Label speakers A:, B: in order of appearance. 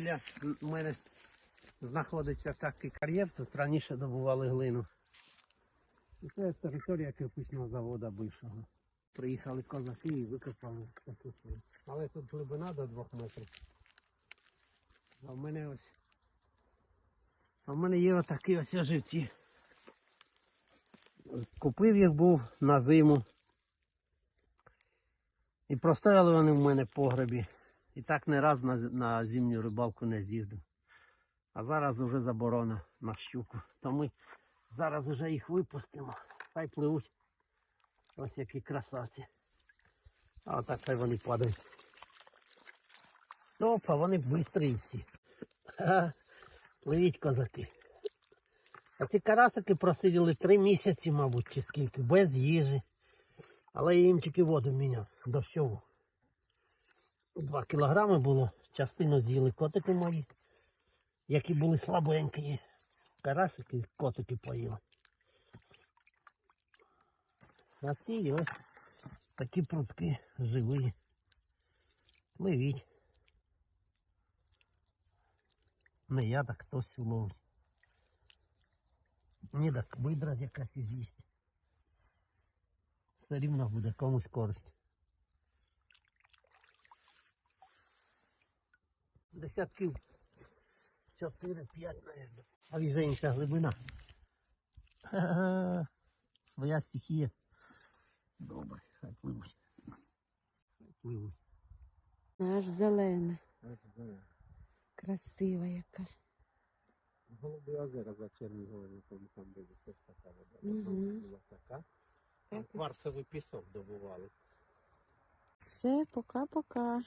A: біля мене знаходиться такий кар'єр, тут раніше добували глину. І це територія кирпичного заводу бившого. Приїхали козаки і викопали таку свою. Але тут глибина до двох метрів. А в мене ось. А в мене є отакі ось живці. Купив їх був на зиму. І простояли вони в мене в погребі. І так не раз на, на зимню рибалку не з'їздив. А зараз вже заборона на щуку. То ми зараз вже їх випустимо. Хай пливуть. Ось які красавці. А отак хай вони падають. Опа, вони бистрі всі. Пливіть козаки. А ці карасики просиділи три місяці, мабуть, чи скільки, без їжі. Але я їм тільки воду міняв, дощову. Два кілограми було, частину з'їли котики мої, які були слабенькі. Карасики котики поїли. А ці ось такі прутки живі. Пливіть. Не я, так хтось ловить. Ні, так видра якась з'їсть. Все рівно буде комусь користь. Десятків 4-5, наверное. А вже інша глибина. Своя стихія. Добре, хай пливуть. Хай пливуть.
B: Аж зелена, красива яка.
A: Голуби озера за Черніговим, там там були теж така вода. Була така. Там Кварцевий пісок добували.
B: Все, пока-пока.